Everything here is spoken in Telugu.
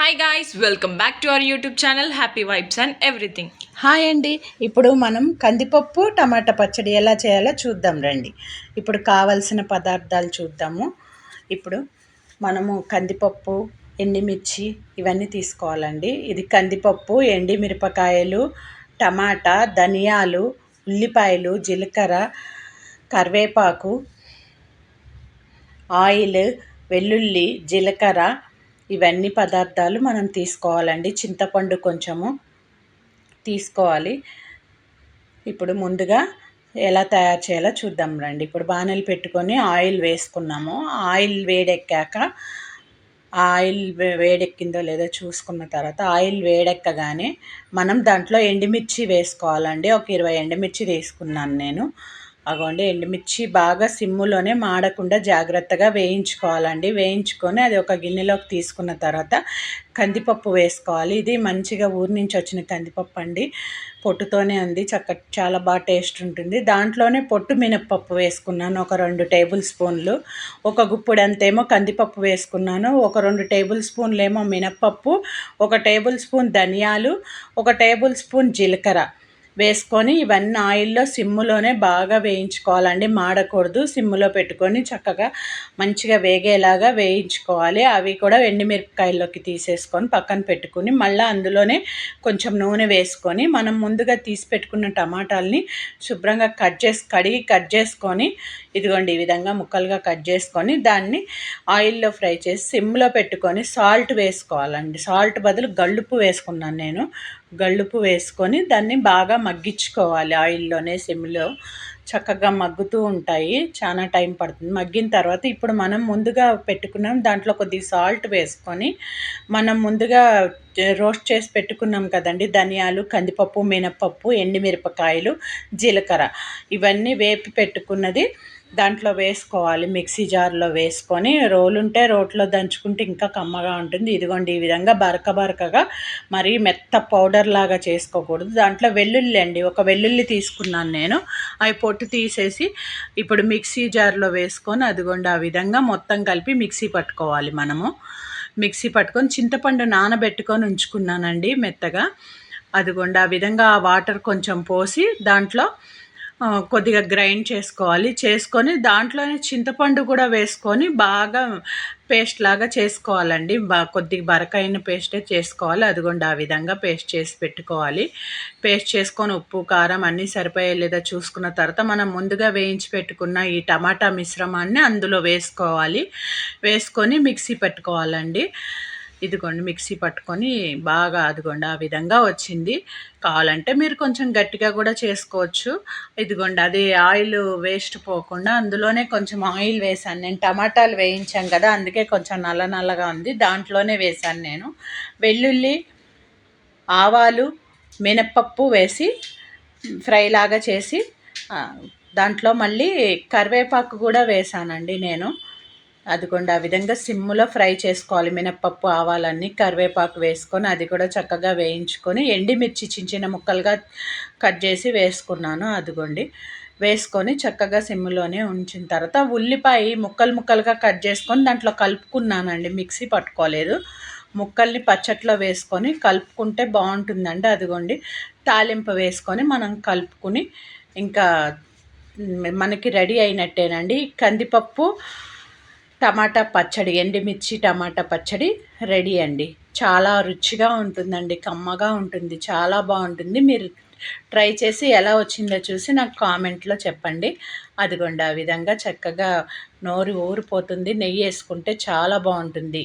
Hi guys welcome back to our YouTube channel happy vibes and everything hi అండి ఇప్పుడు మనం కందిపప్పు టమాటా పచ్చడి ఎలా చేయాలో చూద్దాం రండి. ఇప్పుడు కావలసిన పదార్థాలు చూద్దాము. ఇప్పుడు మనము కందిపప్పు ఎండిమిర్చి ఇవన్నీ తీసుకోవాలండి. ఇది కందిపప్పు ఎండిమిరపకాయలు టమాటా ధనియాలు ఉల్లిపాయలు జీలకర్ర కరివేపాకు ఆయిల్ వెల్లుల్లి జీలకర్ర ఇవన్నీ పదార్థాలు మనం తీసుకోవాలండి. చింతపండు కొంచెము తీసుకోవాలి. ఇప్పుడు ముందుగా ఎలా తయారు చేయాలో చూద్దాం రండి. ఇప్పుడు బాణలు పెట్టుకొని ఆయిల్ వేసుకున్నాము. ఆయిల్ వేడెక్కాక ఆయిల్ వేడెక్కిందో లేదో చూసుకున్న తర్వాత ఆయిల్ వేడెక్కగానే మనం దాంట్లో ఎండుమిర్చి వేసుకోవాలండి. ఒక ఇరవై ఎండుమిర్చి తీసుకున్నాను నేను. అగోండి ఎండుమిర్చి బాగా సిమ్ములోనే మాడకుండా జాగ్రత్తగా వేయించుకోవాలండి. వేయించుకొని అది ఒక గిన్నెలోకి తీసుకున్న తర్వాత కందిపప్పు వేసుకోవాలి. ఇది మంచిగా ఊరి నుంచి వచ్చిన కందిపప్పు అండి. పొట్టుతోనే ఉంది చక్క చాలా బాగా టేస్ట్ ఉంటుంది. దాంట్లోనే పొట్టు మినప్పప్పు వేసుకున్నాను ఒక రెండు టేబుల్ స్పూన్లు. ఒక గుప్పుడు అంతేమో కందిపప్పు వేసుకున్నాను ఒక రెండు టేబుల్ స్పూన్లు ఏమో మినప్పప్పు ఒక టేబుల్ స్పూన్ ధనియాలు ఒక టేబుల్ స్పూన్ జీలకర్ర. వేసుకొని ఇవన్నీ ఆయిల్లో సిమ్ములోనే బాగా వేయించుకోవాలండి. మాడకూడదు. సిమ్ములో పెట్టుకొని చక్కగా మంచిగా వేగేలాగా వేయించుకోవాలి. అవి కూడా ఎండుమిరపకాయల్లోకి తీసేసుకొని పక్కన పెట్టుకుని మళ్ళీ అందులోనే కొంచెం నూనె వేసుకొని మనం ముందుగా తీసి పెట్టుకున్న టమాటాలని శుభ్రంగా కట్ చేసి కడిగి కట్ చేసుకొని ఇదిగోండి ఈ విధంగా ముక్కలుగా కట్ చేసుకొని దాన్ని ఆయిల్లో ఫ్రై చేసి సిమ్లో పెట్టుకొని సాల్ట్ వేసుకోవాలండి. సాల్ట్ బదులు గళ్ళుపు వేసుకున్నాను నేను. గళ్ళుపు వేసుకొని దాన్ని బాగా మగ్గించుకోవాలి. ఆయిల్లోనే సిమ్లో చక్కగా మగ్గుతూ ఉంటాయి. చాలా టైం పడుతుంది. మగ్గిన తర్వాత ఇప్పుడు మనం ముందుగా పెట్టుకున్నాం. దాంట్లో కొద్దిగా సాల్ట్ వేసుకొని మనం ముందుగా రోస్ట్ చేసి పెట్టుకున్నాం కదండి. ధనియాలు కందిపప్పు మినపప్పు ఎండుమిరపకాయలు జీలకర్ర. ఇవన్నీ వేపి పెట్టుకున్నది దాంట్లో వేసుకోవాలి మిక్సీ జార్లో వేసుకొని రోలు ఉంటే రోట్లో దంచుకుంటే ఇంకా కమ్మగా ఉంటుంది. ఇదిగోండి ఈ విధంగా బరక బరకగా మరీ మెత్త పౌడర్ లాగా చేసుకోకూడదు. దాంట్లో వెల్లుల్లి అండి ఒక వెల్లుల్లి తీసుకున్నాను నేను. అవి పొట్టు తీసేసి ఇప్పుడు మిక్సీ జార్లో వేసుకొని అదిగోండి ఆ విధంగా మొత్తం కలిపి మిక్సీ పట్టుకోవాలి మనము. మిక్సీ పట్టుకొని చింతపండు నానబెట్టుకొని ఉంచుకున్నానండి మెత్తగా. అదిగోండి ఆ విధంగా ఆ వాటర్ కొంచెం పోసి దాంట్లో కొద్దిగా గ్రైండ్ చేసుకోవాలి. చేసుకొని దాంట్లోనే చింతపండు కూడా వేసుకొని బాగా పేస్ట్ లాగా చేసుకోవాలండి. బా కొద్దిగా బరకైన పేస్టే చేసుకోవాలి. అదిగోండి ఆ విధంగా పేస్ట్ చేసి పెట్టుకోవాలి. పేస్ట్ చేసుకొని ఉప్పు కారం అన్నీ సరిపోయే లేదా చూసుకున్న తర్వాత మనం ముందుగా వేయించి పెట్టుకున్న ఈ టమాటా మిశ్రమాన్ని అందులో వేసుకోవాలి. వేసుకొని మిక్సీ పెట్టుకోవాలండి. ఇదిగోండి మిక్సీ పట్టుకొని బాగా అదిగోండి ఆ విధంగా వచ్చింది. కావాలంటే మీరు కొంచెం గట్టిగా కూడా చేసుకోవచ్చు. ఇదిగోండి అది ఆయిల్ వేస్ట్ పోకుండా అందులోనే కొంచెం ఆయిల్ వేసాను నేను టమాటాలు వేయించాం కదా అందుకే కొంచెం నల్ల నల్లగా ఉంది. దాంట్లోనే వేశాను నేను. వెల్లుల్లి ఆవాలు మినప్పప్పు వేసి ఫ్రై లాగా చేసి దాంట్లో మళ్ళీ కరివేపాకు కూడా వేసానండి నేను. అదిగోండి ఆ విధంగా సిమ్ములో ఫ్రై చేసుకోవాలి. మినప్పప్పు ఆవాలన్నీ కరివేపాకు వేసుకొని అది కూడా చక్కగా వేయించుకొని ఎండిమిర్చి చిన్న చిన్న ముక్కలుగా కట్ చేసి వేసుకున్నాను. అదిగోండి వేసుకొని చక్కగా సిమ్ములోనే ఉంచిన తర్వాత ఉల్లిపాయ ముక్కలు ముక్కలుగా కట్ చేసుకొని దాంట్లో కలుపుకున్నానండి. మిక్సీ పట్టుకోలేదు. ముక్కల్ని పచ్చట్లో వేసుకొని కలుపుకుంటే బాగుంటుందండి. అదిగోండి తాలింపు వేసుకొని మనం కలుపుకుని ఇంకా మనకి రెడీ అయినట్టేనండి. కందిపప్పు టమాటా పచ్చడి ఎండుమిర్చి టమాటా పచ్చడి రెడీ అండి. చాలా రుచిగా ఉంటుందండి కమ్మగా ఉంటుంది చాలా బాగుంటుంది. మీరు ట్రై చేసి ఎలా వచ్చిందో చూసి నాకు కామెంట్లో చెప్పండి. అదిగోండి ఆ విధంగా చక్కగా నోరు ఊరిపోతుంది నెయ్యి వేసుకుంటే చాలా బాగుంటుంది.